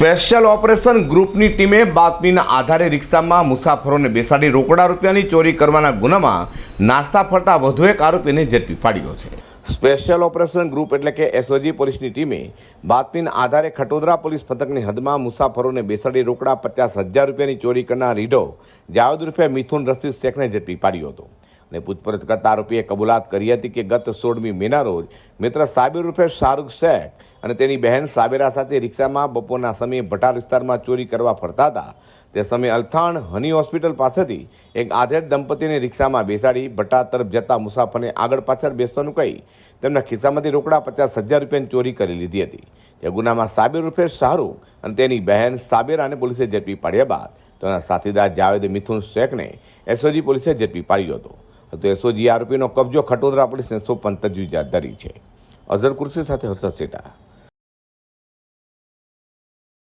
Special operation ગ્રુપની ટીમે બાતમીના આધારે રિક્ષામાં મુસાફરોને બેસાડી રોકડા રૂપિયાની ચોરી કરવાના ગુનામાં નાસ્તા ફરતા વધુ એક આરોપીને ઝડપી પાડ્યો છે. સ્પેશિયલ ઓપરેશન ગ્રુપ એટલે કે એસઓજી પોલીસની ટીમે બાતમીના આધારે ખટોદરા પોલીસ પથકની હદમાં મુસાફરોને બેસાડી રોકડા પચાસ હજાર રૂપિયાની ચોરી કરનાર રીઢો જાવેદ રૂપિયા મિથુન રસીદ શેખને ઝડપી પાડ્યો હતો. અને પૂછપરછ કરતા આરોપીએ કબૂલાત કરી હતી કે ગત સોળમી મેના રોજ મિત્ર સાબિર રૂપે શાહરૂખ શેખ અને તેની બહેન સાબેરા સાથે રિક્ષામાં બપોરના સમયે ભટાર વિસ્તારમાં ચોરી કરવા ફરતા હતા. તે સમયે અલથાણ હની હોસ્પિટલ પાસેથી એક આધેડ દંપતીને રિક્ષામાં બેસાડી ભટ્ટા તરફ જતા મુસાફરને આગળ પાછળ બેસવાનું કહી તેમના ખિસ્સામાંથી રોકડા પચાસ હજાર રૂપિયાની ચોરી કરી લીધી હતી. તે ગુનામાં સાબિર રૂપે શાહરૂખ અને તેની બહેન સાબેરાને પોલીસે ઝડપી પાડ્યા બાદ તેના સાથીદાર જાવેદ મિથુન શેખને એસઓજી પોલીસે ઝડપી પાડ્યો હતો. તો એસઓજી આરોપીનો કબજો ખટોદરા પોલીસને સોંપવાની તજવીજ હાથ ધરી છે. અઝર કુર્સી સાથે હર્ષદ સેટા.